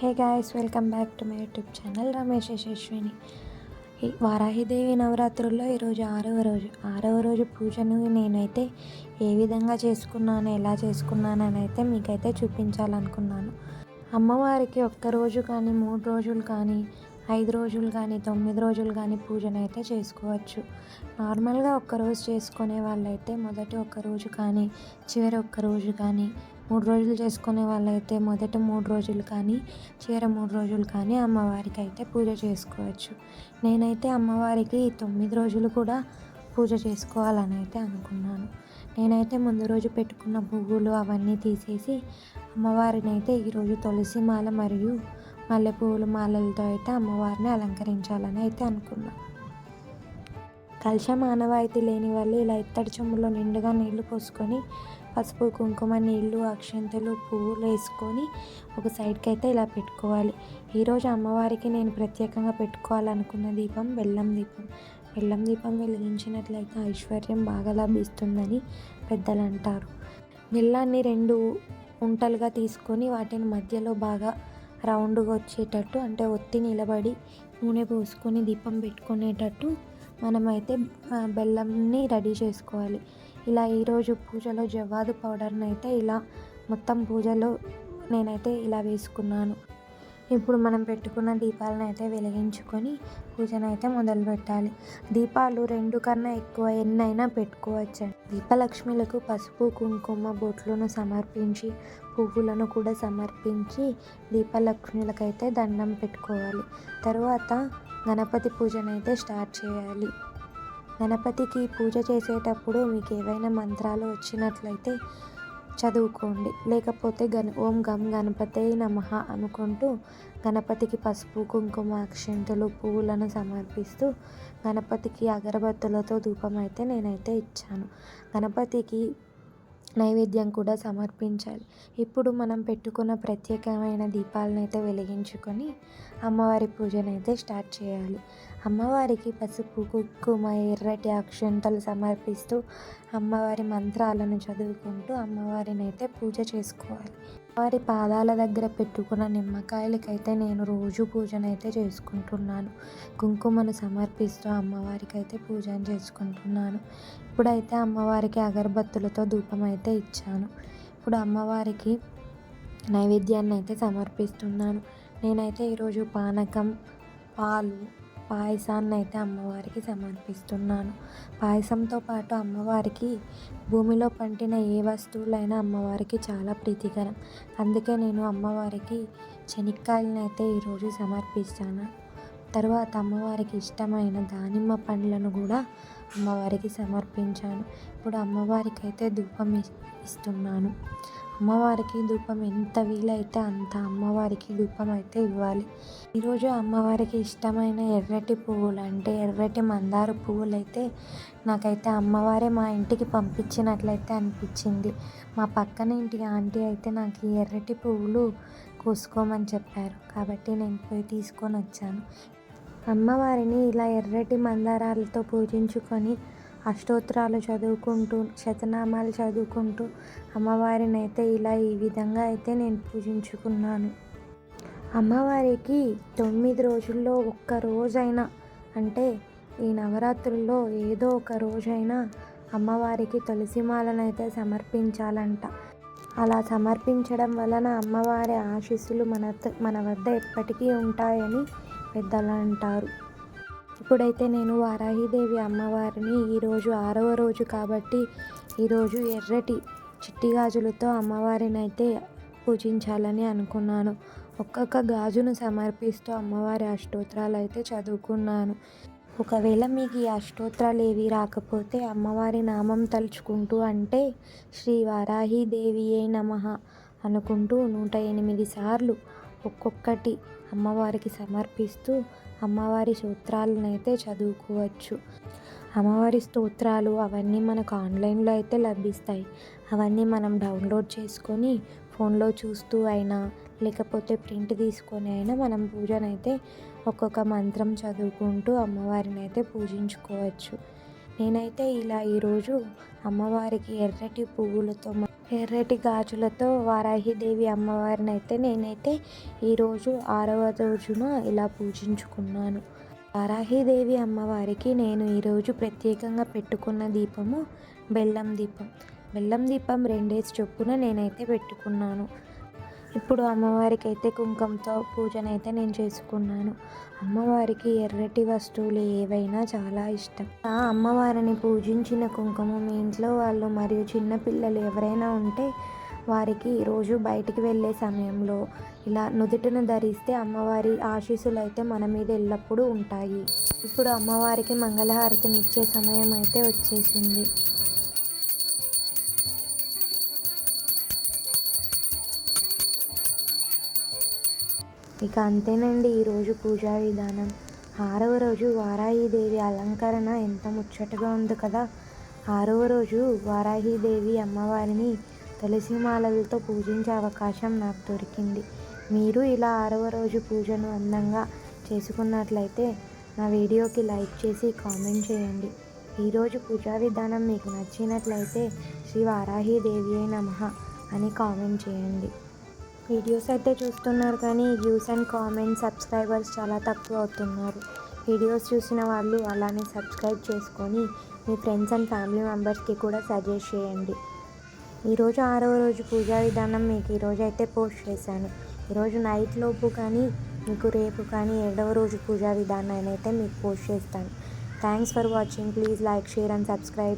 Hey guys welcome back to my YouTube channel Ramesh Yashaswini. Varahidevi నవరాత్రుల్లో ఈరోజు ఆరవ రోజు. ఆరవ రోజు పూజను నేనైతే ఏ విధంగా చేసుకున్నాను ఎలా చేసుకున్నాను అని అయితే మీకైతే చూపించాలనుకున్నాను. అమ్మవారికి ఒక్క రోజు కానీ మూడు రోజులు కానీ ఐదు రోజులు కానీ తొమ్మిది రోజులు కానీ పూజను అయితే చేసుకోవచ్చు. నార్మల్గా ఒక్కరోజు చేసుకునే వాళ్ళైతే మొదటి ఒక్క రోజు కానీ చివరి ఒక్క రోజు కానీ మూడు రోజులు చేసుకునే వాళ్ళైతే మొదటి మూడు రోజులు కానీ చివర మూడు రోజులు కానీ అమ్మవారికి అయితే పూజ చేసుకోవచ్చు. నేనైతే అమ్మవారికి తొమ్మిది రోజులు కూడా పూజ చేసుకోవాలని అయితే అనుకున్నాను. నేనైతే ముందు రోజు పెట్టుకున్న పువ్వులు అవన్నీ తీసేసి అమ్మవారిని అయితే ఈరోజు తులసిమాల మరియు మల్లెపూల మాలలతో అయితే అమ్మవారిని అలంకరించాలని అయితే అనుకున్నా. కలశం ఆనవాయితీ లేని వాళ్ళు ఇలా ఇత్తడి చెంబులో నిండుగా నీళ్ళు పోసుకొని పసుపు కుంకుమ నీళ్ళు అక్షంతలు పువ్వులు వేసుకొని ఒక సైడ్కి అయితే ఇలా పెట్టుకోవాలి. ఈరోజు అమ్మవారికి నేను ప్రత్యేకంగా పెట్టుకోవాలనుకున్న దీపం బెల్లం దీపం. బెల్లం దీపం వెలిగించినట్లయితే ఐశ్వర్యం బాగా లభిస్తుందని పెద్దలు అంటారు. బెల్లాన్ని రెండు ఉంటలుగా తీసుకొని వాటిని మధ్యలో బాగా రౌండ్గా వచ్చేటట్టు అంటే ఒత్తి నిలబడి నూనె పోసుకొని దీపం పెట్టుకునేటట్టు మనమైతే బెల్లంని రెడీ చేసుకోవాలి. ఇలా ఈరోజు పూజలో జవ్వాదు పౌడర్ని అయితే ఇలా మొత్తం పూజలో నేనైతే ఇలా వేసుకున్నాను. ఇప్పుడు మనం పెట్టుకున్న దీపాలను అయితే వెలిగించుకొని పూజను అయితే మొదలు పెట్టాలి దీపాలు రెండు కన్నా ఎక్కువ ఎన్నైనా పెట్టుకోవచ్చు. దీపలక్ష్మిలకు పసుపు కుంకుమ బొట్లను సమర్పించి పువ్వులను కూడా సమర్పించి దీపలక్ష్మిలకైతే దండం పెట్టుకోవాలి. తరువాత గణపతి పూజను అయితే స్టార్ట్ చేయాలి. గణపతికి పూజ చేసేటప్పుడు మీకు ఏవైనా మంత్రాలు వచ్చినట్లయితే చదువుకోండి. లేకపోతే గణ ఓం గం గణపతే నమ అనుకుంటూ గణపతికి పసుపు కుంకుమ అక్షంతలు పువ్వులను సమర్పిస్తూ గణపతికి అగరబత్తులతో ధూపం అయితే నేనైతే ఇచ్చాను. గణపతికి నైవేద్యం కూడా సమర్పించాలి. ఇప్పుడు మనం పెట్టుకున్న ప్రత్యేకమైన దీపాలను అయితే వెలిగించుకొని అమ్మవారి పూజను అయితే స్టార్ట్ చేయాలి. అమ్మవారికి పసుపు కుంకుమ ఎర్రటి అక్షంతలు సమర్పిస్తూ అమ్మవారి మంత్రాలను చదువుకుంటూ అమ్మవారిని అయితే పూజ చేసుకోవాలి. వారి పాదాల దగ్గర పెట్టుకున్న నిమ్మకాయలకైతే నేను రోజు పూజనైతే చేసుకుంటున్నాను. కుంకుమను సమర్పిస్తూ అమ్మవారికి అయితే పూజను చేసుకుంటున్నాను. ఇప్పుడైతే అమ్మవారికి అగరబత్తులతో ధూపం అయితే ఇచ్చాను. ఇప్పుడు అమ్మవారికి నైవేద్యాన్ని అయితే సమర్పిస్తున్నాను. నేనైతే ఈరోజు పానకం పాలు పాయసాన్ని అయితే అమ్మవారికి సమర్పిస్తున్నాను. పాయసంతో పాటు అమ్మవారికి భూమిలో పండిన ఏ వస్తువులైనా అమ్మవారికి చాలా ప్రీతికరం. అందుకే నేను అమ్మవారికి శనక్కాయలను అయితే ఈరోజు సమర్పిస్తాను. తర్వాత అమ్మవారికి ఇష్టమైన దానిమ్మ పండ్లను కూడా అమ్మవారికి సమర్పించాను. ఇప్పుడు అమ్మవారికి అయితే ధూపం ఇస్తున్నాను. అమ్మవారికి ధూపం ఎంత వీలైతే అంత అమ్మవారికి ధూపం అయితే ఇవ్వాలి. ఈరోజు అమ్మవారికి ఇష్టమైన ఎర్రటి పువ్వులు అంటే ఎర్రటి మందార పువ్వులు అయితే నాకైతే అమ్మవారే మా ఇంటికి పంపించినట్లయితే అనిపించింది. మా పక్కన ఇంటి ఆంటీ అయితే నాకు ఈ ఎర్రటి పువ్వులు కోసుకోమని చెప్పారు. కాబట్టి నేను పోయి తీసుకొని వచ్చాను. అమ్మవారిని ఇలా ఎర్రటి మందారాలతో పూజించుకొని అష్టోత్తరాలు చదువుకుంటూ శతనామాలు చదువుకుంటూ అమ్మవారిని అయితే ఇలా ఈ విధంగా అయితే నేను పూజించుకున్నాను. అమ్మవారికి తొమ్మిది రోజుల్లో ఒక్క రోజైనా అంటే ఈ నవరాత్రుల్లో ఏదో ఒక రోజైనా అమ్మవారికి తులసిమాలను అయితే సమర్పించాలంట. అలా సమర్పించడం వలన అమ్మవారి ఆశీస్సులు మన మన వద్ద ఎప్పటికీ ఉంటాయని పెద్దలు అంటారు ఇప్పుడైతే నేను వారాహిదేవి అమ్మవారిని ఈరోజు ఆరవ రోజు కాబట్టి ఈరోజు ఎర్రటి చిట్టి గాజులతో అమ్మవారిని అయితే పూజించాలని అనుకున్నాను. ఒక్కొక్క గాజును సమర్పిస్తూ అమ్మవారి అష్టోత్తరాలు అయితే చదువుకున్నాను. ఒకవేళ మీకు ఈ అష్టోత్తరాలు ఏవి రాకపోతే అమ్మవారి నామం తలుచుకుంటూ అంటే శ్రీ వారాహిదేవియే నమ అనుకుంటూ నూట ఎనిమిది సార్లు ఒక్కొక్కటి అమ్మవారికి సమర్పిస్తూ అమ్మవారి సూత్రాలనైతే చదువుకోవచ్చు. అమ్మవారి స్తోత్రాలు అవన్నీ మనకు ఆన్లైన్లో అయితే లభిస్తాయి. అవన్నీ మనం డౌన్లోడ్ చేసుకొని ఫోన్లో చూస్తూ అయినా లేకపోతే ప్రింట్ తీసుకొని అయినా మనం పూజనైతే ఒక్కొక్క మంత్రం చదువుకుంటూ అమ్మవారిని అయితే పూజించుకోవచ్చు. నేనైతే ఇలా ఈరోజు అమ్మవారికి ఎర్రటి పువ్వులతో ఎర్రటి గాజులతో వారాహిదేవి అమ్మవారిని అయితే నేనైతే ఈరోజు ఆరవ రోజున ఇలా పూజించుకున్నాను. వారాహిదేవి అమ్మవారికి నేను ఈరోజు ప్రత్యేకంగా పెట్టుకున్న దీపము బెల్లం దీపం. బెల్లం దీపం రెండేసి చొప్పున నేనైతే పెట్టుకున్నాను. ఇప్పుడు అమ్మవారికి అయితే కుంకుమతో పూజనైతే నేను చేసుకున్నాను. అమ్మవారికి ఎర్రటి వస్తువులు ఏవైనా చాలా ఇష్టం. ఆ అమ్మవారిని పూజించిన కుంకుమ మీ ఇంట్లో వాళ్ళు మరియు చిన్నపిల్లలు ఎవరైనా ఉంటే వారికి రోజు బయటికి వెళ్ళే సమయంలో ఇలా నుదుటిన ధరిస్తే అమ్మవారి ఆశీస్సులు అయితే మన మీద ఎల్లప్పుడూ ఉంటాయి. ఇప్పుడు అమ్మవారికి మంగళహారతిని ఇచ్చే సమయం అయితే వచ్చేసింది. ఇక అంతేనండి ఈరోజు పూజా విధానం. ఆరవ రోజు వారాహీదేవి అలంకరణ ఎంత ముచ్చటగా ఉంది కదా. ఆరవ రోజు వారాహీదేవి అమ్మవారిని తులసి మాలలతో పూజించే అవకాశం నాకు దొరికింది. మీరు ఇలా ఆరవ రోజు పూజను అందంగా చేసుకున్నట్లయితే నా వీడియోకి లైక్ చేసి కామెంట్ చేయండి. ఈరోజు పూజా విధానం మీకు నచ్చినట్లయితే శ్రీ వారాహిదేవి నమః అని కామెంట్ చేయండి. వీడియోస్ అయితే చూస్తున్నారు కానీ వ్యూస్ అండ్ కామెంట్స్ సబ్స్క్రైబర్స్ చాలా తక్కువ అవుతున్నారు. వీడియోస్ చూసిన వాళ్ళు అలానే సబ్స్క్రైబ్ చేసుకొని మీ ఫ్రెండ్స్ అండ్ ఫ్యామిలీ మెంబర్స్కి కూడా సజెస్ట్ చేయండి. ఈరోజు ఆరవ రోజు పూజా విధానం మీకు ఈరోజు అయితే పోస్ట్ చేశాను. ఈరోజు నైట్ లోపు కానీ మీకు రేపు కానీ ఏడవ రోజు పూజా విధానాన్ని అయితే మీకు పోస్ట్ చేస్తాను. Thanks for watching. Please like share and subscribe.